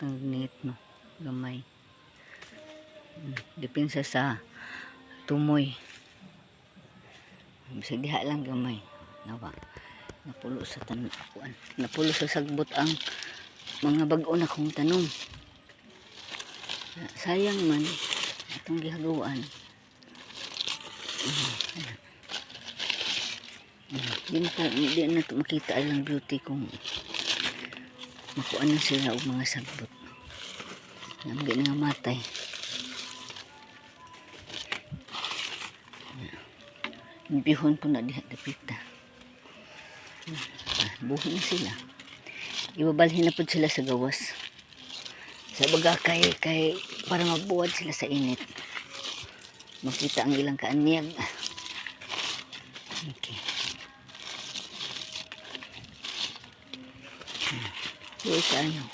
Tangnit no. Gamay. Hmm, Depensa sa tumoy. Bisag diha lang gamay. Nawa. Napulo sa tan akuan. Napulo sa sagbot ang mga bag-o na kong tanong. Sayang man atong gihagawan. Di mo ko, di na to makita ang beauty kung makuan na sila og mga sagbot. Ang di nga matay. Bihon po na diha dapita. Ah, buhi na sila. Ibabalhin na po sila sa gawas. Sa baga kay, kay para mabuwad sila sa init. Makita ang ilang kaanyag. Okay. Uy, sa ano.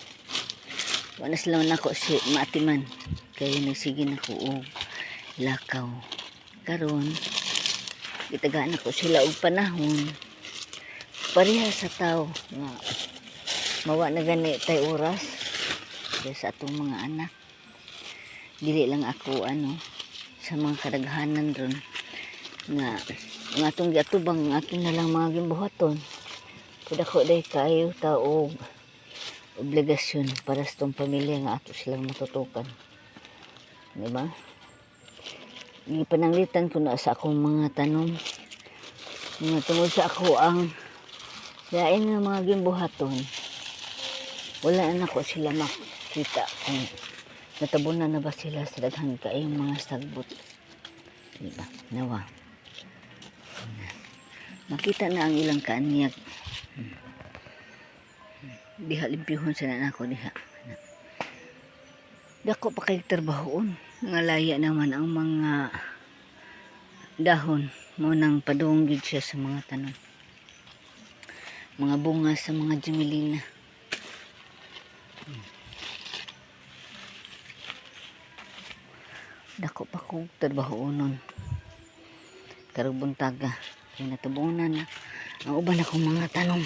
Wanas lang ako si Matiman. Kaya nagsige na ko og lakaw. Karon, itagaan ako sila og panahon. Pareha sa tao nga mawa na gani tay oras kaya sa atong mga anak. Dili lang ako ano sa mga kadaghanan ron nga ang atong giatubang ang aton na lang mga gimbuhaton. Kada ko day kayo tao obligasyon para sa tong pamilya nga ato silang matutukan. Di ba? Gipananglitan ko na sa akong mga tanom. Mga tungod sa ako ang lain nga mga gimbuhaton. Wala na ko sila makita kung natabunan na ba sila sa daghang kaayong mga sagbot. Di ba? Nawa. Makita na ang ilang kaanyag diha limpyuhon sa nanako diha. Dako pa kay trabahoon. Nga laya naman ang mga dahon. Mo nang padung gid siya sa mga tanom. Mga bunga sa mga jimilina dako pa kong trabahoon karong buntaga kay natubunan na. Ang uban akong mga tanom